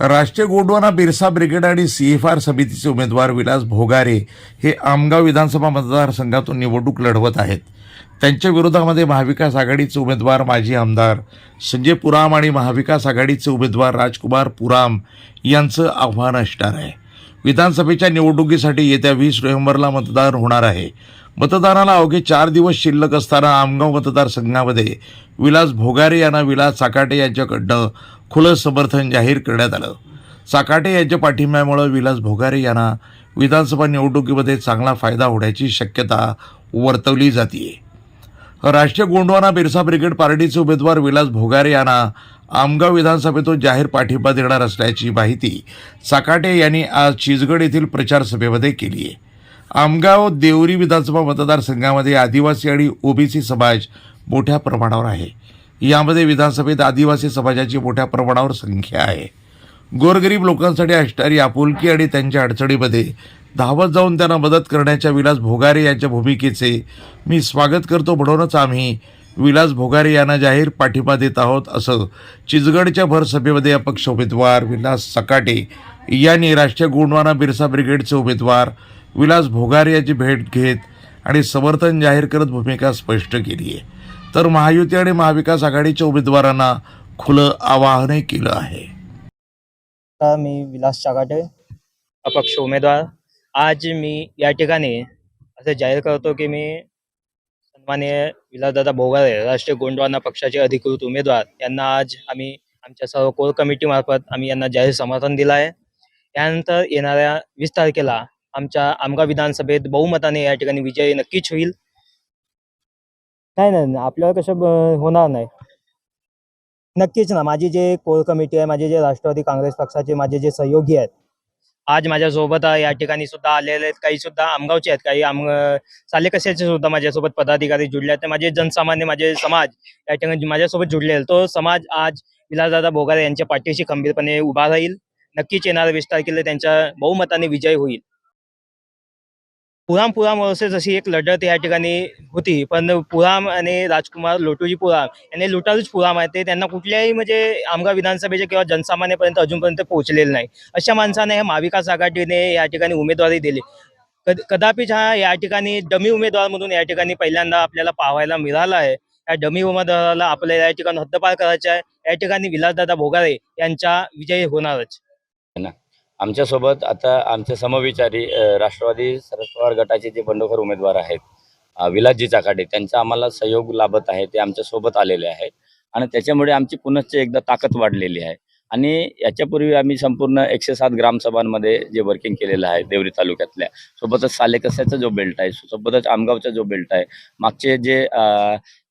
राष्ट्रीय गोंडवाना बिरसा ब्रिगेड आणि C R समितीचे उमेदवार विलास भोगारे हे आमगाव विधानसभा मतदारसंघातून निवडणूक लढवत आहेत. त्यांच्या विरोधामध्ये महाविकास आघाडीचे उमेदवार माजी आमदार संजय पुराम आणि महाविकास आघाडीचे उमेदवार राजकुमार पुराम यांचं आव्हान असणार आहे. विधानसभेच्या निवडणुकीसाठी येत्या वीस नोव्हेंबरला मतदान होणार आहे. मतदानाला अवघे चार दिवस शिल्लक असताना आमगाव मतदारसंघामध्ये विलास भोगारे यांना विलास साकाटे यांच्याकडनं खुलं समर्थन जाहीर करण्यात आलं. साकाटे यांच्या पाठिंब्यामुळे विलास भोगारे यांना विधानसभा निवडणुकीमध्ये चांगला फायदा होण्याची शक्यता वर्तवली जाते राष्ट्रीय गोंडवाना बिरसा ब्रिगेड पार्टीचे उमेदवार विलास भोगारे यांना आमगाव विधानसभेतून जाहीर पाठिंबा देणार असल्याची माहिती साकाटे यांनी आज चिचगड येथील प्रचार सभेमध्ये केली आहे. आमगाव देवरी विधानसभा मतदारसंघामध्ये आदिवासी आणि ओबीसी समाज मोठ्या प्रमाणावर आहे. यामध्ये विधानसभेत आदिवासी समाजाची मोठ्या प्रमाणावर संख्या आहे. गोरगरीब लोकांसाठी असणारी आपुलकी आणि त्यांच्या अडचणीमध्ये धावत जाऊन त्यांना मदत करण्याच्या विलास भोगारे यांच्या भूमिकेचे मी स्वागत करतो. म्हणूनच आम्ही विलास भोगारे यांना जाहीर पाठिंबा देत आहोत असं चिचगडच्या भर सभेमध्ये अपक्ष उमेदवार विलास सकाटे यांनी राष्ट्रीय गुणवाना बिरसा ब्रिगेडचे उमेदवार विलास भोगारे याची भेट घेत आणि समर्थन जाहीर करत भूमिका स्पष्ट केली आहे. तर महायुती आणि महाविकास आघाडीच्या उमेदवारांना खुलं आवाहनही केलं आहे. मी विलास चागाटे अपक्ष उमेदवार. आज मी या ठिकाणी असं जाहीर करतो की मी सन्माननीय विलासदादा भोगारे राष्ट्रीय गोंडवाना पक्षाचे अधिकृत उमेदवार यांना आज आम्ही आमच्या सर्व कोर कमिटीमार्फत आम्ही यांना जाहीर समर्थन दिलं आहे. त्यानंतर येणाऱ्या वीस तारखेला आमच्या आमगाव विधानसभेत बहुमताने या ठिकाणी विजय नक्कीच होईल. नाही नाही नाही, आपल्याला कसं ब- होणार नाही. नक्कीच ना माझी जे कोर कमिटी आहे माझे जे राष्ट्रवादी काँग्रेस पक्षाचे माझे जे सहयोगी आहेत आज माझ्यासोबत या ठिकाणी सुद्धा आलेले आहेत. काही सुद्धा आमगावचे आहेत. काही आम साले कशाचे सुद्धा माझ्यासोबत पदाधिकारी जुडले आहेत. माझे जनसामान्य माझे समाज या ठिकाणी माझ्यासोबत जुडले आहेत. तो समाज आज विलासदादा भोगारे यांच्या पाठीशी खंबीरपणे उभा राहील. नक्कीच येणाऱ्या वीस तारखेला त्यांच्या बहुमताने विजय होईल. पुराम पुराम वर्सेस अशी एक लढत या ठिकाणी होती. पण पुराम आणि राजकुमार लोटूजी पुराम यांनी लुटारूच पुराम आहे ते त्यांना कुठल्याही म्हणजे आमगाव विधानसभेचे किंवा जनसामान्यपर्यंत अजूनपर्यंत पोहोचलेले नाही. अशा माणसाने ह्या महाविकास आघाडीने या ठिकाणी उमेदवारी दिली. कद कदापिच हा या ठिकाणी डमी उमेदवार म्हणून या ठिकाणी पहिल्यांदा आपल्याला पाहायला मिळाला आहे. या डमी उमेदवाराला आपल्याला या ठिकाणी हद्दपार करायचा आहे. या ठिकाणी विलासदादा भोगारे यांचा विजय होणारच. हो आमच्यासोबत आता आमचे समविचारी राष्ट्रवादी शरद पवार गटाचे जे बंडखोर उमेदवार आहेत विलासजी चाकाडे त्यांचा आम्हाला सहयोग लाभत आहे ते आमच्यासोबत आलेले आहेत. आणि त्याच्यामुळे आमची पुनश्च एकदा ताकद वाढलेली आहे. आणि याच्यापूर्वी आम्ही संपूर्ण एकशे सात ग्रामसभांमध्ये जे वर्किंग केलेलं आहे देवरी तालुक्यातल्या सोबतच सालेकसाचा जो बेल्ट आहे सोबतच आमगावचा जो बेल्ट आहे मागचे जे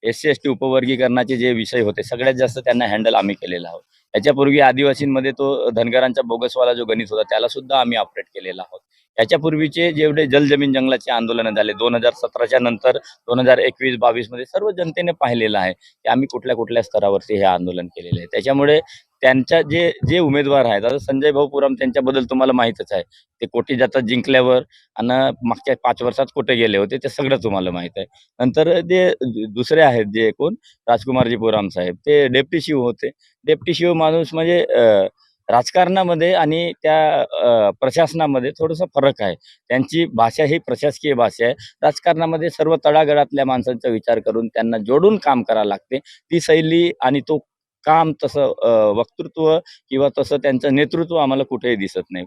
एस सी एस टी उपवर्गीकरणाचे जे विषय होते सगळ्यात जास्त त्यांना हँडल आम्ही केलेलं आहोत. याच्यापूर्वी आदिवासींमध्ये तो धनगरांचा बोगसवाला जो गणित होता त्याला सुद्धा आम्ही ऑपरेट केलेला आहोत. याच्यापूर्वीचे जेवढे जल जमीन जंगलाचे आंदोलन झाले दोन हजार सतराच्या नंतर दोन हजार एकवीस बावीसमध्ये सर्व जनतेने पाहिलेलं आहे की आम्ही कुठल्या कुठल्या स्तरावरती हे आंदोलन केलेले आहे. त्याच्यामुळे त्यांच्या जे जे उमेदवार आहेत आता संजय भाऊ पुरम त्यांच्याबद्दल तुम्हाला माहीतच आहे. ते कोटी जातात जिंकल्यावर आणि मागच्या पाच वर्षात कुठे गेले होते ते सगळं तुम्हाला माहीत आहे. नंतर जे दुसरे आहेत जे कोण? राजकुमारजी पुराम साहेब. ते डेप्टी शिव होते. डेप्टी शिव माणूस म्हणजे अं, राजकारणामध्ये आणि त्या प्रशासनामध्ये थोडासा फरक आहे. त्यांची भाषा ही प्रशासकीय भाषा आहे. राजकारणामध्ये सर्व तळागळातल्या माणसांचा विचार करून त्यांना जोडून काम करावं लागते. ती शैली आणि तो काम तसं वक्तृत्व किंवा तसं त्यांचं नेतृत्व आम्हाला कुठेही दिसत नाही.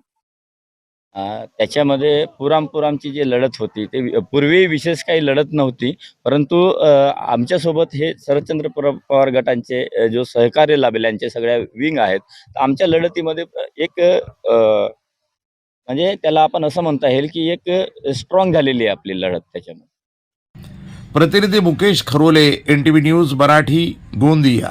त्याच्यामध्ये पुरामपुरामची जी लढत होती ते पूर्वी विशेष काही लढत नव्हती परंतु आमच्यासोबत हे शरदचंद्र पवार गटांचे जो सहकार्य लाभेल यांचे सगळ्या विंग आहेत तर आमच्या लढतीमध्ये एक म्हणजे त्याला आपण असं म्हणता येईल की एक स्ट्रॉंग झालेली आहे आपली लढत त्याच्यामध्ये. प्रतिनिधी Mukesh Kharole N T V news Marathi Gondia.